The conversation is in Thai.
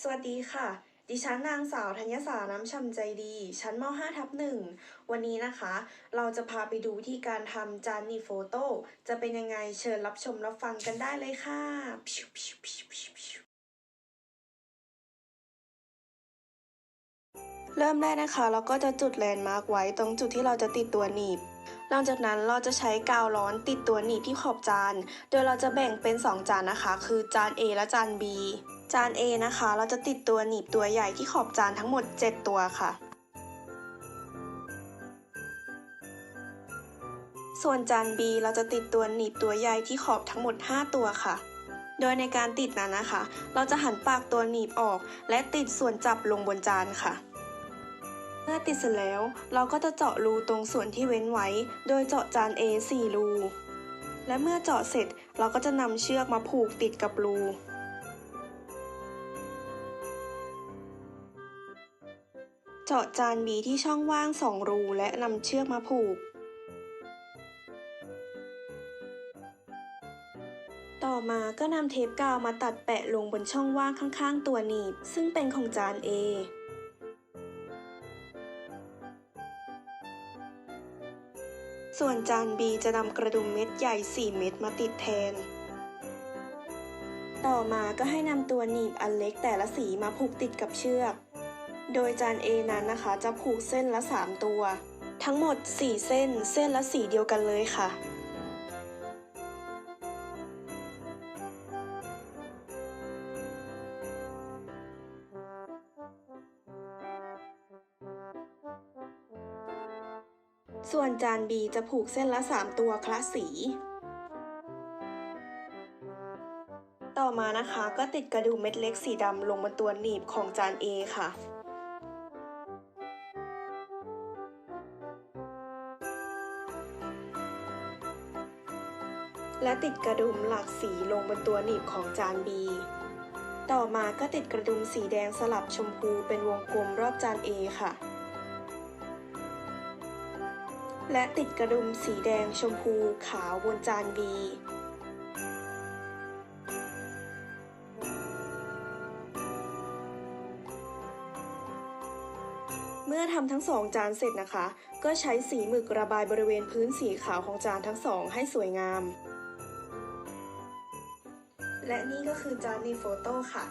สวัสดีค่ะ ดิฉันนางสาวธัญสาน้ำชำใจดี ชั้นม .5 ทับหนึ่งวันนี้นะคะ เราจะพาไปดูวิธีการทำจานนีโฟโต้ จะเป็นยังไงเชิญรับชมรับฟังกันได้เลยค่ะเริ่มแรกนะคะ เราก็จะจุดแลนด์มาร์กไว้ตรงจุดที่เราจะติดตัวหนีบ หลังจากนั้นเราจะใช้กาวร้อนติดตัวหนีบที่ขอบจาน โดยเราจะแบ่งเป็น 2 จานนะคะ คือจาน A และจาน B จาน A นะคะ เราจะติดตัวหนีบตัวใหญ่ที่ขอบจานทั้งหมด 7 ตัวค่ะ ส่วนจาน B เราจะติดตัวหนีบตัวใหญ่ที่ขอบทั้งหมด 5 ตัวค่ะ โดยในการติดนั้นนะคะ เราจะหันปากตัวหนีบออก และติดส่วนจับลงบนจานค่ะ เมื่อติดเสร็จแล้ว เราก็จะเจาะรูตรงส่วนที่เว้นไว้ โดยเจาะจาน A 4 รู และเมื่อเจาะเสร็จเราก็จะนำเชือกมาผูกติดกับรูเจาะจาน B ที่ช่องว่าง 2 รูและนำเชือกมาผูก ต่อมาก็นำเทปกาวมาตัดแปะลงบนช่องว่างข้างๆ ตัวหนีบ ซึ่งเป็นของจาน A ส่วนจาน B จะนำกระดุมเม็ดใหญ่ 4 เม็ดมาติดแทน ต่อมาก็ให้นำตัวหนีบอันเล็กแต่ละสีมาผูกติดกับเชือก โดยจาน A นั้นนะคะจะผูกเส้นละ 3 ตัว ทั้งหมด 4 เส้น เส้นละสีเดียวกันเลยค่ะ ส่วนจาน B จะผูกเส้นละ 3 ตัวคละสี ต่อมานะคะก็ติดกระดุมเม็ดเล็กสีดำลงบนตัวหนีบของจาน A ค่ะและติดกระดุมหลากสีลงบนตัวหนีบของจาน B ต่อมาก็ติดกระดุมสีแดงสลับชมพูเป็นวงกลมรอบจาน A ค่ะ และติดกระดุมสีแดงชมพูขาวบนจาน B เมื่อทำทั้งสองจานเสร็จนะคะ ก็ใช้สีหมึกระบายบริเวณพื้นสีขาวของจานทั้งสองให้สวยงาม และนี่ก็คือจานนีโฟโต้ค่ะ